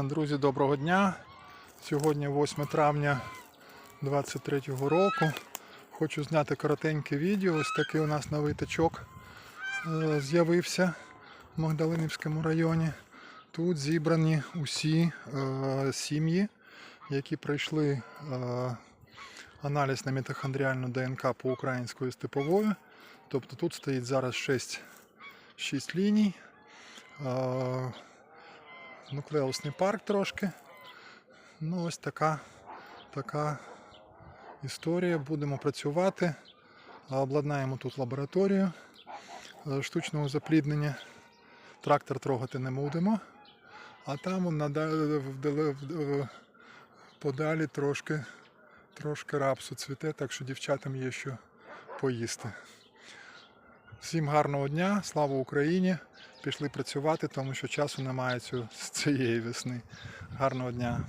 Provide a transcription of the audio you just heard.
Друзі, доброго дня. Сьогодні 8 травня 23 року. Хочу зняти коротеньке відео. Ось такий у нас новий тачок е, з'явився в Магдалинівському районі. Тут зібрані усі е, сім'ї, які пройшли е, аналіз на мітохондріальну ДНК по українською степовою. Тобто тут стоїть зараз 6, 6 ліній. Нуклеусний парк трошки. Ну, ось така, така історія. Будемо працювати. Обладнаємо тут лабораторію е, штучного запліднення. Трактор трогати не будемо. А там вдали- подалі трошки, трошки рапсу цвіте, так що дівчатам є що поїсти. Всім гарного дня, слава Україні! Пішли працювати, тому що часу немає з цієї весни. Гарного дня!